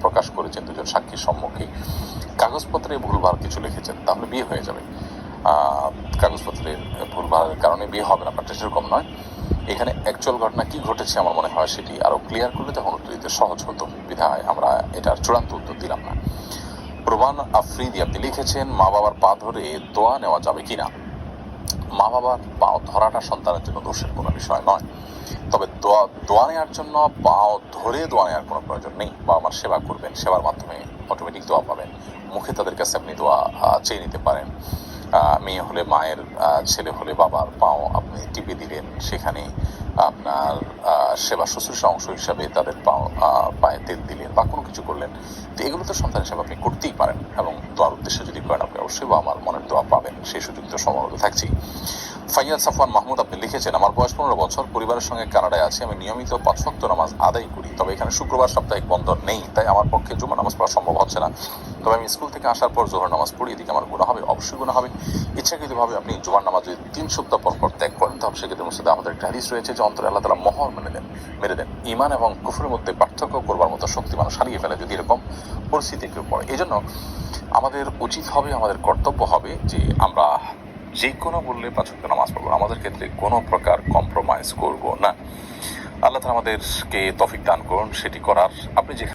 প্রকাশ করেছেন দুজন সাক্ষীর সম্মুখে। কাগজপত্রে ভুলভাল কিছু লিখেছেন তাহলে বিয়ে হয়ে যাবে। আহ, কাগজপত্রের ভুলভালের কারণে বিয়ে হবে না ব্যাপারটা সেরকম নয়। এখানে অ্যাকচুয়াল ঘটনা কি ঘটেছে আমার মনে হয় সেটি আরও ক্লিয়ার করলে তখন উত্তর দিতে সহজ হতো। বিধায় আমরা এটার চূড়ান্ত উত্তর দিলাম না। প্রবান আফ্রিদি আপনি লিখেছেন মা বাবার পা ধরে দোয়া নেওয়া যাবে কিনা? মা বাবার পা ধরাটা সন্তানের জন্য দোষের কোনো বিষয় নয়। তবে দোয়া দোয়া নেওয়ার জন্য পাও ধরে দোয়া নেওয়ার কোনো প্রয়োজন নেই। বা আমার সেবা করবেন, সেবার মাধ্যমে অটোমেটিক দোয়া পাবেন। মুখে তাদের কাছে আপনি দোয়া চেয়ে নিতে পারেন। মেয়ে হলে মায়ের ছেলে হলে বাবার পাও আপনি টিপে দিলেন, সেখানে আপনার সেবা শুশ্রূষা অংশ হিসাবে তাদের পাও পায়ে তেল দিলেন বা কোনো কিছু করলেন। তো এগুলো তো সন্তান হিসাবে আপনি করতেই পারেন এবং অবশ্যই বাবা মার মনের দোয়া পাবেন। সেই সুযোগ তো সম্ভবত থাকছেই ফাইয়াদ সাফওয়ান মাহমুদ, আপনি লিখেছেন, আমার বয়স পনেরো বছর, পরিবারের সঙ্গে কানাডায় আছি, আমি নিয়মিত পাঁচ ওয়াক্ত নামাজ আদায় করি। তবে এখানে শুক্রবার সাপ্তাহিক বন্ধ নেই, তাই আমার পক্ষে জুমা নামাজ পড়া সম্ভব হচ্ছে না। তবে আমি স্কুল থেকে আসার পর জোহর নামাজ পড়ি, এদিকে আমার গুণা হবে, অবশ্যই গুণা হবে। ইচ্ছাকৃতভাবে আপনি জুমার নামাজ যদি তিন সপ্তাহ পর পর ত্যাগ করেন, তাহলে সেক্ষেত্রে মসজিদে আমাদের একটা রয়েছে যে, অন্তরে আল্লাহ তালা মহর মেনে দেন মেরে দেন। ইমান এবং কুফুরের মধ্যে পার্থক্য করবার মতো শক্তি মানুষ হারিয়ে ফেলে যদি এরকম পরিস্থিতি কেউ পড়ে। এই জন্য আমাদের উচিত হবে আমাদের কর্তব্য হবে যে আমরা যে কোনো বললে পাঁচ নামাজ পড়ব। আমাদের ক্ষেত্রে কোনো প্রকার কম্প্রোমাইজ করব না। আল্লাহ আমাদেরকে তফিক দান করুন, সেটি করার। আপনি যে